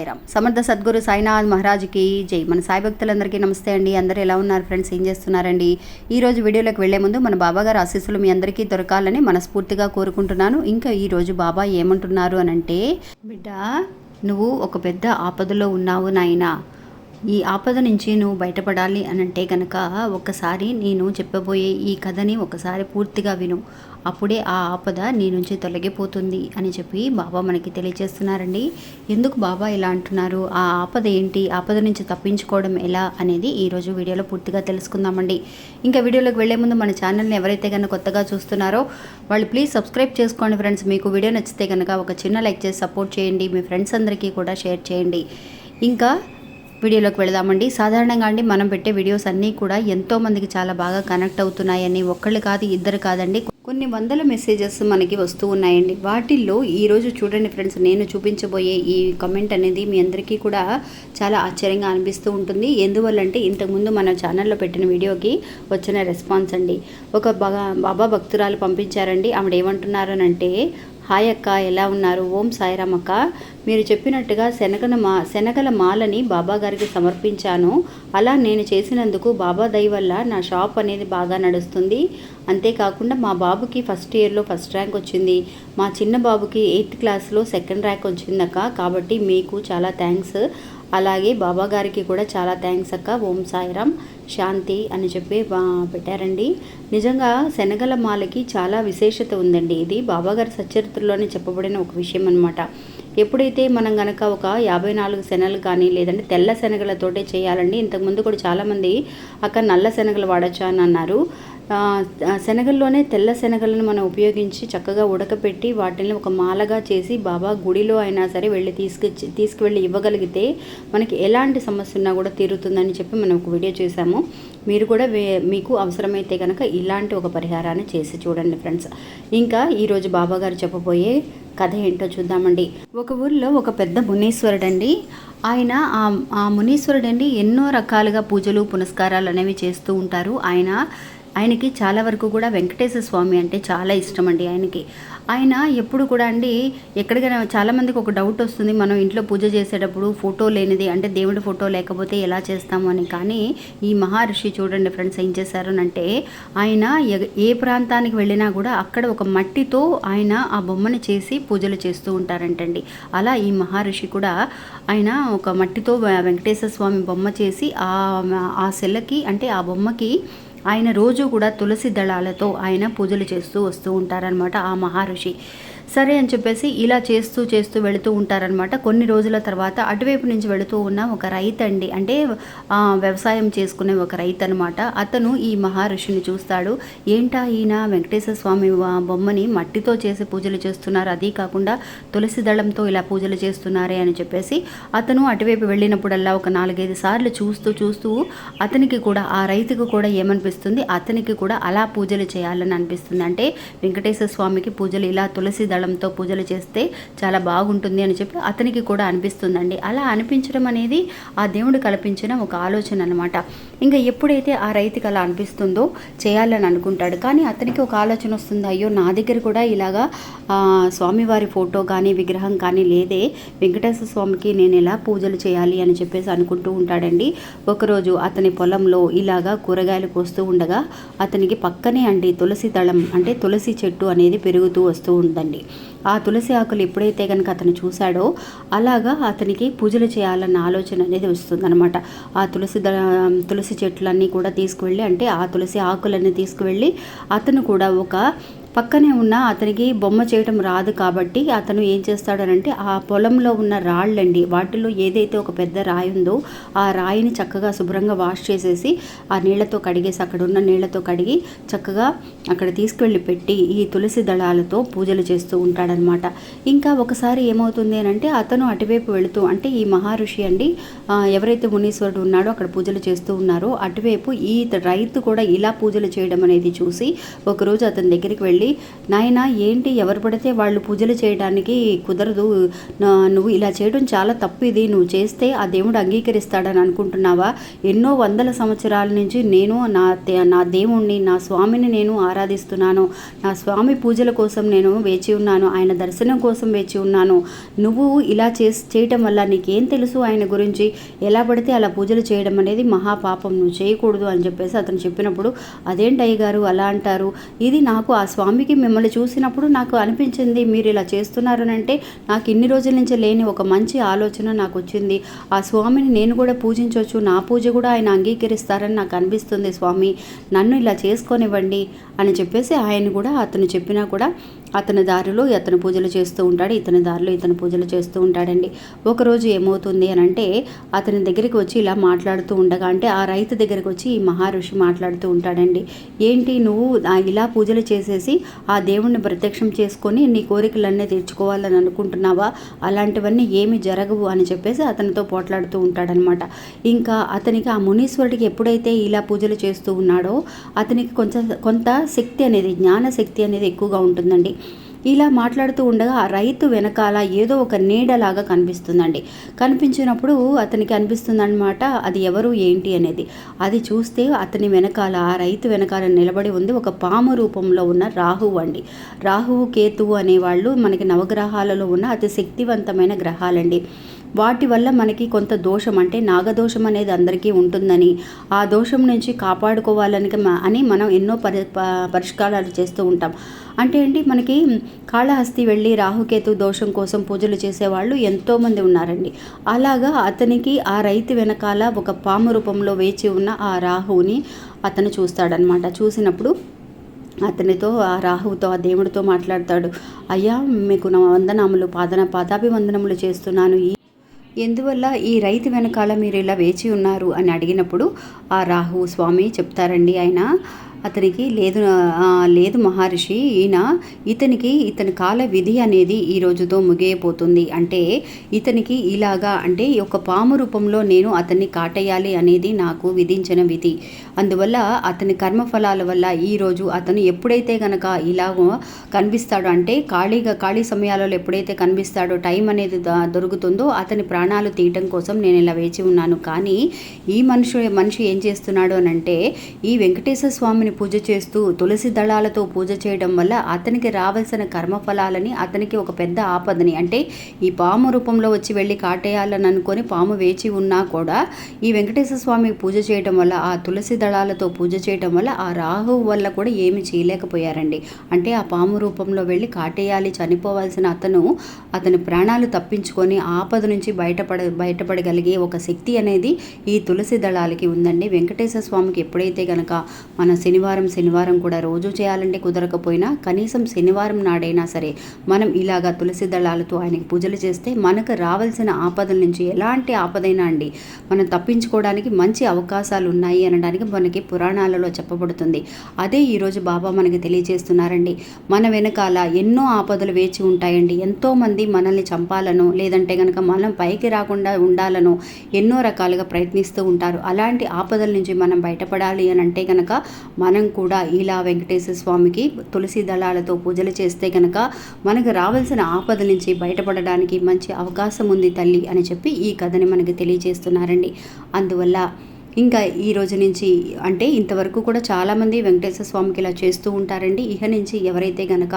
సాయిరామ్ సమర్థ సద్గురు సాయినాథ్ మహారాజ్కి జై. మన సాయి భక్తులందరికీ నమస్తే అండి. అందరూ ఎలా ఉన్నారు ఫ్రెండ్స్? ఏం చేస్తున్నారండి? ఈ రోజు వీడియోలోకి వెళ్ళే ముందు మన బాబాగారు ఆశీస్సులు మీ అందరికీ దొరకాలని మనస్ఫూర్తిగా కోరుకుంటున్నాను. ఇంకా ఈరోజు బాబా ఏమంటున్నారు అని అంటే బిడ్డ నువ్వు ఒక పెద్ద ఆపదలో ఉన్నావు నాయనా. ఈ ఆపద నుంచి నువ్వు బయటపడాలి అని అంటే కనుక ఒక్కసారి నేను చెప్పబోయే ఈ కథని ఒకసారి పూర్తిగా విను. అప్పుడే ఆ ఆపద నీ నుంచి తొలగిపోతుంది అని చెప్పి బాబా మనకి తెలియజేస్తున్నారండి. ఎందుకు బాబా ఇలా అంటున్నారు? ఆ ఆపద ఏంటి? ఆపద నుంచి తప్పించుకోవడం ఎలా అనేది ఈరోజు వీడియోలో పూర్తిగా తెలుసుకుందామండి. ఇంకా వీడియోలోకి వెళ్ళే ముందు మన ఛానల్ని ఎవరైతే కనుక కొత్తగా చూస్తున్నారో వాళ్ళు ప్లీజ్ సబ్స్క్రైబ్ చేసుకోండి ఫ్రెండ్స్. మీకు వీడియో నచ్చితే కనుక ఒక చిన్న లైక్ చేసి సపోర్ట్ చేయండి. మీ ఫ్రెండ్స్ అందరికీ కూడా షేర్ చేయండి. ఇంకా వీడియోలోకి వెళదామండి. సాధారణంగా అండి మనం పెట్టే వీడియోస్ అన్నీ కూడా ఎంతో మందికి చాలా బాగా కనెక్ట్ అవుతున్నాయని ఒక్కళ్ళు కాదు ఇద్దరు కాదండి. కొన్ని వందల మెసేజెస్ మనకి వస్తూ ఉన్నాయండి. వాటిల్లో ఈరోజు చూడండి ఫ్రెండ్స్ నేను చూపించబోయే ఈ కమెంట్ అనేది మీ అందరికీ కూడా చాలా ఆశ్చర్యంగా అనిపిస్తూ ఉంటుంది. ఎందువల్లంటే ఇంతకుముందు మన ఛానల్లో పెట్టిన వీడియోకి వచ్చిన రెస్పాన్స్ అండి. ఒక బాబా భక్తురాలు పంపించారండి. ఆవిడ ఏమంటున్నారు అని అంటే హాయ్ అక్క ఎలా ఉన్నారు? ఓం సాయిరామ్ అక్క మీరు చెప్పినట్టుగా శనగల మా శనగల మాలని బాబా గారికి సమర్పించాను. అలా నేను చేసినందుకు బాబా దయ వల్ల నా షాప్ అనేది బాగా నడుస్తుంది. అంతేకాకుండా మా బాబుకి ఫస్ట్ ఇయర్లో ఫస్ట్ ర్యాంక్ వచ్చింది. మా చిన్న బాబుకి ఎయిత్ క్లాస్లో సెకండ్ ర్యాంక్ వచ్చిందక్క. కాబట్టి మీకు చాలా థ్యాంక్స్. అలాగే బాబా గారికి కూడా చాలా థ్యాంక్స్ అక్క. ఓం సాయిరామ్. శాంతి అని చెప్పి పెట్టారండి. నిజంగా శనగల మాలకి చాలా విశేషత ఉందండి. ఇది బాబాగారి సచరిత్రలోనే చెప్పబడిన ఒక విషయం అనమాట ఎప్పుడైతే మనం గనక ఒక యాభై నాలుగు శనగలు కానీ లేదంటే తెల్ల శనగలతోటే చేయాలండి. ఇంతకుముందు కూడా చాలామంది అక్క నల్ల శనగలు వాడచ్చా అని అన్నారు. శనగల్లోనే తెల్ల శనగలను మనం ఉపయోగించి చక్కగా ఉడకపెట్టి వాటిని ఒక మాలగా చేసి బాబా గుడిలో అయినా సరే వెళ్ళి తీసుకొచ్చి తీసుకువెళ్ళి ఇవ్వగలిగితే మనకి ఎలాంటి సమస్య ఉన్నా కూడా తీరుతుందని చెప్పి మనం ఒక వీడియో చేశాము మీరు కూడా వే- మీకు అవసరమైతే కనుక ఇలాంటి ఒక పరిహారాన్ని చేసి చూడండి ఫ్రెండ్స్. ఇంకా ఈరోజు బాబా గారు చెప్పబోయే కథ ఏంటో చూద్దామండి. ఒక ఊరిలో ఒక పెద్ద మునీశ్వరుడు అండి ఆయన ఆ ఆ మునీశ్వరుడు అండి ఎన్నో రకాలుగా పూజలు పునస్కారాలు అనేవి చేస్తూ ఉంటారు. ఆయన ఆయనకి చాలా వరకు కూడా వెంకటేశ్వర స్వామి అంటే చాలా ఇష్టం అండి ఆయనకి. ఆయన ఎప్పుడు కూడా అండి ఎక్కడికైనా చాలామందికి ఒక డౌట్ వస్తుంది మనం ఇంట్లో పూజ చేసేటప్పుడు ఫోటో లేనిది అంటే దేవుడి ఫోటో లేకపోతే ఎలా చేస్తాము అని. కానీ ఈ మహర్షి చూడండి ఫ్రెండ్స్ ఏం చేశారు అంటే ఆయన ఏ ప్రాంతానికి వెళ్ళినా కూడా అక్కడ ఒక మట్టితో ఆయన ఆ బొమ్మని చేసి పూజలు చేస్తూ ఉంటారంటండి. అలా ఈ మహర్షి కూడా ఆయన ఒక మట్టితో వెంకటేశ్వర స్వామి బొమ్మ చేసి ఆ ఆ సెల్లకి అంటే ఆ బొమ్మకి ఆయన రోజు కూడా తులసి దళాలతో ఆయన పూజలు చేస్తూ వస్తూ ఉంటారనమాట ఆ మహర్షి. సరే అని చెప్పేసి ఇలా చేస్తూ చేస్తూ వెళుతూ ఉంటారనమాట కొన్ని రోజుల తర్వాత అటువైపు నుంచి వెళుతూ ఉన్న ఒక రైతు అండి అంటే వ్యవసాయం చేసుకునే ఒక రైతు అనమాట అతను ఈ మహర్షిని చూస్తాడు. ఏంటా ఈయన? వెంకటేశ్వర స్వామి బొమ్మని మట్టితో చేసి పూజలు చేస్తున్నారు. అదీ కాకుండా తులసి దళంతో ఇలా పూజలు చేస్తున్నారే అని చెప్పేసి అతను అటువైపు వెళ్ళినప్పుడల్లా ఒక నాలుగైదు సార్లు చూస్తూ చూస్తూ అతనికి కూడా ఆ రైతుకు కూడా ఏమనిపిస్తుంది? అతనికి కూడా అలా పూజలు చేయాలని అనిపిస్తుంది. అంటే వెంకటేశ్వర స్వామికి పూజలు ఇలా తులసి దళంతో పూజలు చేస్తే చాలా బాగుంటుంది అని చెప్పి అతనికి కూడా అనిపిస్తుందండి. అలా అనిపించడం అనేది ఆ దేవుడు కల్పించిన ఒక ఆలోచన అనమాట ఇంకా ఎప్పుడైతే ఆ రైతుకి అలా అనిపిస్తుందో చేయాలని అనుకుంటాడు. కానీ అతనికి ఒక ఆలోచన వస్తుంది అయ్యో నా దగ్గర కూడా ఇలాగా స్వామివారి ఫోటో కానీ విగ్రహం కానీ లేదే. వెంకటేశ్వర స్వామికి నేను ఎలా పూజలు చేయాలి? అని చెప్పేసి అనుకుంటూ ఉంటాడండి. ఒకరోజు అతని పొలంలో ఇలాగా కూరగాయలు కోస్తూ ఉండగా అతనికి పక్కనే అండి తులసి దళం అంటే తులసి చెట్టు అనేది పెరుగుతూ వస్తూ ఉందండి. ఆ తులసి ఆకులు ఎప్పుడైతే కనుక అతను చూశాడో అలాగా అతనికి పూజలు చేయాలన్న ఆలోచన అనేది వస్తుందన్నమాట. ఆ తులసి ద తులసి చెట్లన్నీ కూడా తీసుకువెళ్ళి అంటే ఆ తులసి ఆకులన్నీ తీసుకువెళ్ళి అతను కూడా ఒక పక్కనే ఉన్న అతనికి బొమ్మ చేయడం రాదు కాబట్టి అతను ఏం చేస్తాడనంటే ఆ పొలంలో ఉన్న రాళ్ళండి వాటిలో ఏదైతే ఒక పెద్ద రాయి ఉందో ఆ రాయిని చక్కగా శుభ్రంగా వాష్ చేసేసి ఆ నీళ్ళతో కడిగేసి అక్కడ ఉన్న నీళ్ళతో కడిగి చక్కగా అక్కడ తీసుకువెళ్ళి పెట్టి ఈ తులసి దళాలతో పూజలు చేస్తూ ఉంటాడనమాట. ఇంకా ఒకసారి ఏమవుతుంది అంటే అతను అటువైపు వెళుతూ అంటే ఈ మహర్షి అండి ఎవరైతే మునీశ్వరుడు ఉన్నాడో అక్కడ పూజలు చేస్తూ ఉన్నారో అటువైపు ఈ రైతు కూడా ఇలా పూజలు చేయడం అనేది చూసి ఒకరోజు అతని దగ్గరికి వెళ్ళి వెళ్ళి నాయన ఏంటి? ఎవరు పడితే వాళ్ళు పూజలు చేయడానికి కుదరదు. నువ్వు ఇలా చేయడం చాలా తప్పు ఇది. నువ్వు చేస్తే ఆ దేవుడు అంగీకరిస్తాడని అనుకుంటున్నావా? ఎన్నో వందల సంవత్సరాల నుంచి నేను నా దే- నా దేవుణ్ణి నా స్వామిని నేను ఆరాధిస్తున్నాను. నా స్వామి పూజల కోసం నేను వేచి ఉన్నాను. ఆయన దర్శనం కోసం వేచి ఉన్నాను. నువ్వు ఇలా చేసి చేయటం వల్ల నీకేం తెలుసు? ఆయన గురించి ఎలా పడితే అలా పూజలు చేయడం అనేది మహాపాపం. నువ్వు చేయకూడదు అని చెప్పేసి అతను చెప్పినప్పుడు అదేంటి అయ్య గారు అలా అంటారు. ఇది నాకు ఆ స్వామి స్వామికి మిమ్మల్ని చూసినప్పుడు నాకు అనిపించింది మీరు ఇలా చేస్తున్నారనంటే నాకు ఇన్ని రోజుల నుంచి లేని ఒక మంచి ఆలోచన నాకు వచ్చింది ఆ స్వామిని నేను కూడా పూజించవచ్చు నా పూజ కూడా ఆయన అంగీకరిస్తారని నాకు అనిపిస్తుంది స్వామి. నన్ను ఇలా చేసుకొనివ్వండి అని చెప్పేసి ఆయన కూడా అతను చెప్పినా కూడా అతని దారిలో అతను పూజలు చేస్తూ ఉంటాడు ఇతని దారిలో ఇతను పూజలు చేస్తూ ఉంటాడండి. ఒకరోజు ఏమవుతుంది అని అంటే అతని దగ్గరికి వచ్చి ఇలా మాట్లాడుతూ ఉండగా అంటే ఆ రైతు దగ్గరికి వచ్చి ఈ మహర్షి మాట్లాడుతూ ఉంటాడండి. ఏంటి నువ్వు ఇలా పూజలు చేసేసి ఆ దేవుణ్ణి ప్రత్యక్షం చేసుకొని నీ కోరికలన్నీ తీర్చుకోవాలని అనుకుంటున్నావా? అలాంటివన్నీ ఏమి జరగవు అని చెప్పేసి అతనితో పోట్లాడుతూ ఉంటాడనమాట. ఇంకా అతనికి ఆ మునీశ్వరుడికి ఎప్పుడైతే ఇలా పూజలు చేస్తూ ఉన్నాడో అతనికి కొంచెం కొంత శక్తి అనేది జ్ఞాన శక్తి అనేది ఎక్కువగా ఉంటుందండి. ఇలా మాట్లాడుతూ ఉండగా ఆ రైతు వెనకాల ఏదో ఒక నీడలాగా కనిపిస్తుందండి. కనిపించినప్పుడు అతనికి అనిపిస్తుందన్నమాట అది ఎవరు ఏంటి అనేది. అది చూస్తే అతని వెనకాల ఆ రైతు వెనకాల నిలబడి ఉంది ఒక పాము రూపంలో ఉన్న రాహువు అండి. రాహువు కేతువు అనేవాళ్ళు మనకి నవగ్రహాలలో ఉన్న అతి శక్తివంతమైన గ్రహాలండి. వాటి వల్ల మనకి కొంత దోషం అంటే నాగదోషం అనేది అందరికీ ఉంటుందని ఆ దోషం నుంచి కాపాడుకోవాలని అని మనం ఎన్నో పరి పరిష్కారాలు చేస్తూ ఉంటాం. అంటే ఏంటి మనకి కాళహస్తి వెళ్ళి రాహుకేతు దోషం కోసం పూజలు చేసేవాళ్ళు ఎంతోమంది ఉన్నారండి. అలాగా అతనికి ఆ రైతు వెనకాల ఒక పాము రూపంలో వేచి ఉన్న ఆ రాహువుని అతను చూస్తాడనమాట చూసినప్పుడు అతనితో ఆ రాహువుతో ఆ దేవుడితో మాట్లాడతాడు. అయ్యా మీకు నా వందనాములు పాదన పాదాభివందనములు చేస్తున్నాను. ఈ ఎందువల్ల ఈ రైతు వెనకాల మీరు ఇలా వేచి ఉన్నారు? అని అడిగినప్పుడు ఆ రాహు స్వామి చెప్తారండి. ఆయన అతనికి లేదు లేదు మహర్షి. ఈయన ఇతనికి ఇతని కాల విధి అనేది ఈ రోజుతో ముగియపోతుంది అంటే ఇతనికి ఇలాగా అంటే ఒక పాము రూపంలో నేను అతన్ని కాటేయాలి అనేది నాకు విధించిన విధి. అందువల్ల అతని కర్మఫలాల వల్ల ఈ రోజు అతను ఎప్పుడైతే గనక ఇలాగో కనిపిస్తాడో అంటే ఖాళీగా ఖాళీ సమయాలలో ఎప్పుడైతే కనిపిస్తాడో టైం అనేది దొరుకుతుందో అతని ప్రాణాలు తీయటం కోసం నేను ఇలా వేచి ఉన్నాను. కానీ ఈ మనిషి మనిషి ఏం చేస్తున్నాడు అని అంటే ఈ వెంకటేశ్వర స్వామిని పూజ చేస్తూ తులసి దళాలతో పూజ చేయడం వల్ల అతనికి రావాల్సిన కర్మఫలాలని అతనికి ఒక పెద్ద ఆపదని అంటే ఈ పాము రూపంలో వచ్చి వెళ్ళి కాటేయాలని అనుకొని పాము వేచి ఉన్నా కూడా ఈ వెంకటేశ్వర స్వామికి పూజ చేయడం వల్ల ఆ తులసి దళాలతో పూజ చేయడం వల్ల ఆ రాహువు వల్ల కూడా ఏమి చేయలేకపోయారండి. అంటే ఆ పాము రూపంలో వెళ్ళి కాటేయాలి చనిపోవాల్సిన అతను అతని ప్రాణాలు తప్పించుకొని ఆపద నుంచి బయటపడ బయటపడగలిగే ఒక శక్తి అనేది ఈ తులసి దళాలకి ఉందండి. వెంకటేశ్వర స్వామికి ఎప్పుడైతే కనుక మన సినిమా శనివారం శనివారం కూడా రోజు చేయాలంటే కుదరకపోయినా కనీసం శనివారం నాడైనా సరే మనం ఇలాగా తులసి దళాలతో ఆయనకి పూజలు చేస్తే మనకు రావాల్సిన ఆపదల నుంచి ఎలాంటి ఆపదైనా అండి మనం తప్పించుకోవడానికి మంచి అవకాశాలు ఉన్నాయి అనడానికి మనకి పురాణాలలో చెప్పబడుతుంది. అదే ఈరోజు బాబా మనకి తెలియజేస్తున్నారండి. మన వెనకాల ఎన్నో ఆపదలు వేచి ఉంటాయండి. ఎంతోమంది మనల్ని చంపాలను లేదంటే కనుక మనం పైకి రాకుండా ఉండాలను ఎన్నో రకాలుగా ప్రయత్నిస్తూ ఉంటారు. అలాంటి ఆపదల నుంచి మనం బయటపడాలి అని అంటే కనుక మన మనం కూడా ఇలా వెంకటేశ్వర స్వామికి తులసి దళాలతో పూజలు చేస్తే కనుక మనకు రావాల్సిన ఆపదల నుంచి బయటపడడానికి మంచి అవకాశం ఉంది తల్లి అని చెప్పి ఈ కథని మనకి తెలియజేస్తున్నారండి. అందువల్ల ఇంకా ఈ రోజు నుంచి అంటే ఇంతవరకు కూడా చాలామంది వెంకటేశ్వర స్వామికి ఇలా చేస్తూ ఉంటారండి. ఇహ నుంచి ఎవరైతే గనక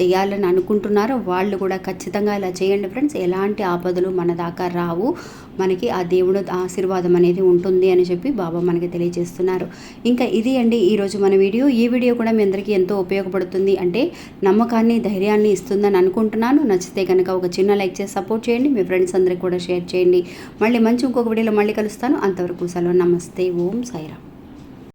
చేయాలని అనుకుంటున్నారో వాళ్ళు కూడా ఖచ్చితంగా ఇలా చేయండి ఫ్రెండ్స్. ఎలాంటి ఆపదలు మన దాకా రావు. మనకి ఆ దేవుడు ఆశీర్వాదం అనేది ఉంటుంది అని చెప్పి బాబా మనకి తెలియజేస్తున్నారు. ఇంకా ఇది అండి ఈరోజు మన వీడియో. ఈ వీడియో కూడా మీ అందరికీ ఎంతో ఉపయోగపడుతుంది అంటే నమ్మకాన్ని ధైర్యాన్ని ఇస్తుందని అనుకుంటున్నాను. నచ్చితే కనుక ఒక చిన్న లైక్ చేసి సపోర్ట్ చేయండి. మీ ఫ్రెండ్స్ అందరికి కూడా షేర్ చేయండి. మళ్ళీ మంచి ఇంకొక వీడియోలో మళ్ళీ కలుస్తాను. అంతవరకు సెలవు నమస్తే ఓం సాయిరామ్